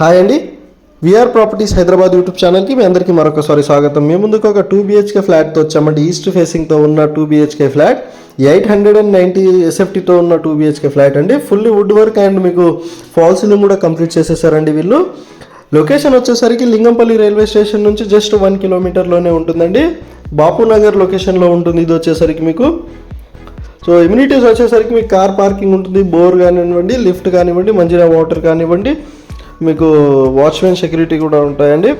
Hi అండి. VR properties Hyderabad YouTube ఛానల్కి మీ అందరికీ మరొకసారి స్వాగతం. మీ ముందుకు ఒక టూ బిహెచ్కే ఫ్లాట్తో వచ్చామండి. ఈస్ట్ ఫేసింగ్తో ఉన్న two BHK flat. Eight hundred and ninety ఎస్ఎఫ్టీతో ఉన్న టూ బిహెచ్కే ఫ్లాట్ అండి. ఫుల్లీ వుడ్ వర్క్ అండ్ మీకు ఫాల్ సీలింగ్ కూడా కంప్లీట్ చేసేసారండి వీళ్ళు. లొకేషన్ వచ్చేసరికి లింగంపల్లి రైల్వే స్టేషన్ నుంచి జస్ట్ వన్ కిలోమీటర్లోనే ఉంటుందండి. బాపూనగర్ లొకేషన్లో ఉంటుంది. ఇది వచ్చేసరికి మీకు. సో ఇమ్యూనిటీస్ వచ్చేసరికి మీకు కార్ పార్కింగ్ ఉంటుంది. బోర్ కానివ్వండి లిఫ్ట్ కానివ్వండి మంచిగా వాటర్ కానివ్వండి. మీకు వాచ్మెన్ సెక్యూరిటీ కూడా ఉంటాయండి.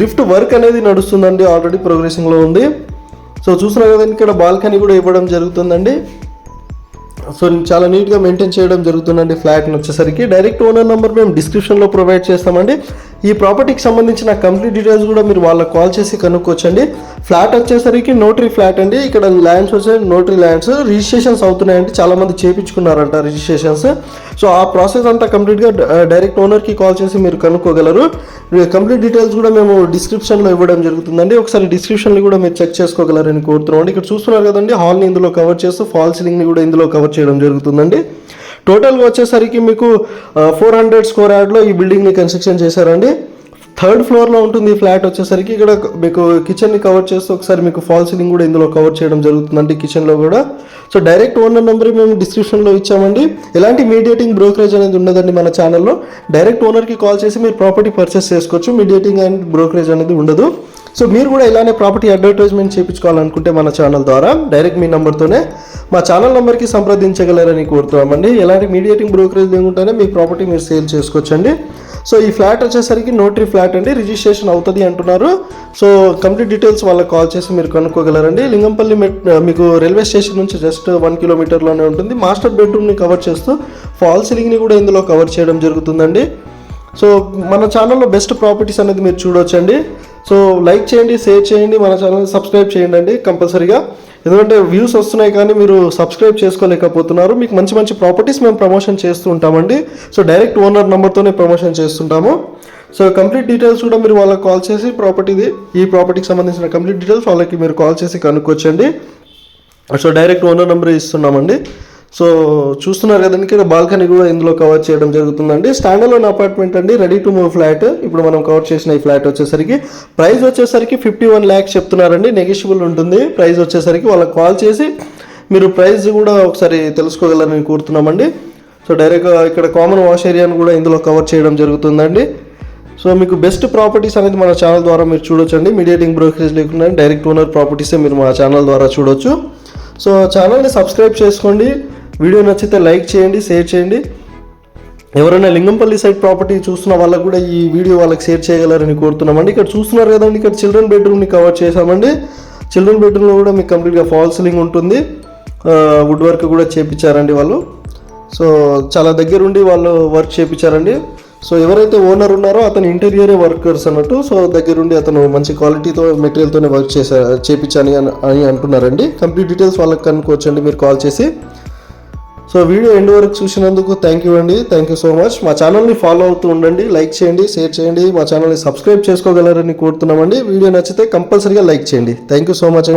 లిఫ్ట్ వర్క్ అనేది నడుస్తుందండి ఆల్రెడీ ప్రోగ్రెసింగ్లో ఉంది. సో చూసినా కదండి ఇక్కడ బాల్కనీ కూడా ఇవ్వడం జరుగుతుందండి. సో చాలా నీట్గా మెయింటైన్ చేయడం జరుగుతుందండి ఫ్లాట్ని వచ్చేసరికి. డైరెక్ట్ ఓనర్ నెంబర్ మేము డిస్క్రిప్షన్లో ప్రొవైడ్ చేస్తామండి. ఈ ప్రాపర్టీకి సంబంధించిన కంప్లీట్ డీటెయిల్స్ కూడా మీరు వాళ్ళకి కాల్ చేసి కనుక్కోవచ్చండి. ఫ్లాట్ వచ్చేసరికి నోటరీ ఫ్లాట్ అండి. ఇక్కడ ల్యాండ్స్ వచ్చే నోటరీ ల్యాండ్స్ రిజిస్ట్రేషన్స్ అవుతున్నాయండి. చాలామంది చేపించుకున్నారంట రిజిస్ట్రేషన్స్. సో ఆ ప్రాసెస్ అంతా కంప్లీట్గా డైరెక్ట్ ఓనర్కి కాల్ చేసి మీరు కనుక్కోగలరు. కంప్లీట్ డీటెయిల్స్ కూడా మేము డిస్క్రిప్షన్లో ఇవ్వడం జరుగుతుందండి. ఒకసారి డిస్క్రిప్షన్లో కూడా మీరు చెక్ చేసుకోగలరని కోరుతున్నాం అండి ఇక్కడ చూస్తున్నారు కదండి హాల్ని ఇందులో కవర్ చేస్తూ ఫాల్ సీలింగ్ని కూడా ఇందులో కవర్ చేయడం జరుగుతుందండి. టోటల్గా వచ్చేసరికి మీకు ఫోర్ హండ్రెడ్ స్క్వేర్ యార్డ్లో ఈ బిల్డింగ్ని కన్స్ట్రక్షన్ చేశారండి. థర్డ్ ఫ్లోర్లో ఉంటుంది ఈ ఫ్లాట్ వచ్చేసరికి. ఇక్కడ మీకు కిచెన్ని కవర్ చేస్తూ ఒకసారి మీకు ఫాల్ సీలింగ్ కూడా ఇందులో కవర్ చేయడం జరుగుతుందండి కిచెన్లో కూడా. సో డైరెక్ట్ ఓనర్ నెంబర్ మేము డిస్క్రిప్షన్లో ఇచ్చామండి. ఎలాంటి మీడియేటింగ్ బ్రోకరేజ్ అనేది ఉండదండి మన ఛానల్లో డైరెక్ట్ ఓనర్కి కాల్ చేసి మీరు ప్రాపర్టీ పర్చేస్ చేసుకోవచ్చు. మీడియేటింగ్ అండ్ బ్రోకరేజ్ అనేది ఉండదు. సో మీరు కూడా ఇలానే ప్రాపర్టీ అడ్వర్టైజ్మెంట్ చేయించుకోవాలనుకుంటే మన ఛానల్ ద్వారా డైరెక్ట్ మీ నెంబర్తోనే మా ఛానల్ నెంబర్కి సంప్రదించగలరని కోరుతున్నామండి. ఎలాంటి మీడియేటింగ్ బ్రోకరేజ్ లేకుండానే మీ ప్రాపర్టీ మీరు సేల్ చేసుకోవచ్చండి. సో ఈ ఫ్లాట్ వచ్చేసరికి నోటరీ ఫ్లాట్ అండి. రిజిస్ట్రేషన్ అవుతుంది అంటున్నారు. సో కంప్లీట్ డీటెయిల్స్ వాళ్ళకి కాల్ చేసి మీరు కనుక్కోగలరండి. లింగంపల్లి మెట్ మీకు రైల్వే స్టేషన్ నుంచి జస్ట్ వన్ కిలోమీటర్లోనే ఉంటుంది. మాస్టర్ బెడ్రూమ్ని కవర్ చేస్తూ ఫాల్ సీలింగ్ని కూడా ఇందులో కవర్ చేయడం జరుగుతుందండి. సో మన ఛానల్లో బెస్ట్ ప్రాపర్టీస్ అనేది మీరు చూడొచ్చండి. సో లైక్ చేయండి షేర్ చేయండి. మన ఛానల్ సబ్స్క్రైబ్ చేయండి అండి కంపల్సరీగా. ఎందుకంటే వ్యూస్ వస్తున్నాయి కానీ మీరు సబ్స్క్రైబ్ చేసుకోలేకపోతున్నారు. మీకు మంచి మంచి ప్రాపర్టీస్ మేము ప్రమోషన్ చేస్తూ ఉంటామండి. సో డైరెక్ట్ ఓనర్ నెంబర్తోనే ప్రమోషన్ చేస్తుంటాము. సో కంప్లీట్ డీటెయిల్స్ కూడా మీరు వాళ్ళకి కాల్ చేసి ప్రాపర్టీది ఈ ప్రాపర్టీకి సంబంధించిన కంప్లీట్ డీటెయిల్స్ వాళ్ళకి మీరు కాల్ చేసి కనుక్కోవచ్చండి సో డైరెక్ట్ ఓనర్ నెంబర్ ఇస్తున్నామండి. సో చూస్తున్నారు కదండి ఇక్కడ బాల్కనీ కూడా ఇందులో కవర్ చేయడం జరుగుతుందండి. స్టాండర్లోన్ అపార్ట్మెంట్ అండి రెడీ టు మూవ్ ఫ్లాట్ ఇప్పుడు మనం కవర్ చేసిన ఈ ఫ్లాట్ వచ్చేసరికి ప్రైస్ వచ్చేసరికి ఫిఫ్టీ వన్ ల్యాక్స్ చెప్తున్నారండి. నెగిషియబుల్ ఉంటుంది. ప్రైస్ వచ్చేసరికి వాళ్ళకి కాల్ చేసి మీరు ప్రైస్ కూడా ఒకసారి తెలుసుకోగలరని కోరుతున్నామండి. సో డైరెక్ట్గా ఇక్కడ కామన్ వాష్ ఏరియాను కూడా ఇందులో కవర్ చేయడం జరుగుతుందండి. సో మీకు బెస్ట్ ప్రాపర్టీస్ అనేది మన ఛానల్ ద్వారా మీరు చూడొచ్చండి. మీడియేటింగ్ బ్రోకరేజ్ లేకుండా డైరెక్ట్ ఓనర్ ప్రాపర్టీసే మీరు మా ఛానల్ ద్వారా చూడొచ్చు. సో ఛానల్ని సబ్స్క్రైబ్ చేసుకోండి. వీడియో నచ్చితే లైక్ చేయండి షేర్ చేయండి. ఎవరైనా లింగంపల్లి సైడ్ ప్రాపర్టీ చూస్తున్న వాళ్ళకు కూడా ఈ వీడియో వాళ్ళకి షేర్ చేయగలరని కోరుతున్నామండి. ఇక్కడ చూస్తున్నారు కదండి ఇక్కడ చిల్డ్రన్ బెడ్రూమ్ని కవర్ చేశామండి. చిల్డ్రన్ బెడ్రూమ్లో కూడా మీకు కంప్లీట్గా ఫాల్ సీలింగ్ ఉంటుంది. వుడ్ వర్క్ కూడా చేపించారండి వాళ్ళు. సో చాలా దగ్గరుండి వాళ్ళు వర్క్ చేపించారండి. సో ఎవరైతే ఓనర్ ఉన్నారో అతను ఇంటీరియరే వర్కర్స్ అన్నట్టు సో దగ్గరుండి అతను మంచి క్వాలిటీతో మెటీరియల్తోనే వర్క్ చేసా చేపించని అని అని అంటున్నారండి. కంప్లీట్ డీటెయిల్స్ వాళ్ళకి కనుక్కోవచ్చండి మీరు కాల్ చేసి. సో వీడియో ఎండ్ వరకు చూసినందుకు థ్యాంక్ యూ అండి. థ్యాంక్ యూ సో మచ్ మా ఛానల్ని ఫాలో అవుతూ ఉండండి లైక్ చేయండి షేర్ చేయండి. మా ఛానల్ని సబ్స్క్రైబ్ చేసుకోగలరని కోరుతున్నామండి. వీడియో నచ్చితే కంపల్సరీగా లైక్ చేయండి. Thank you so much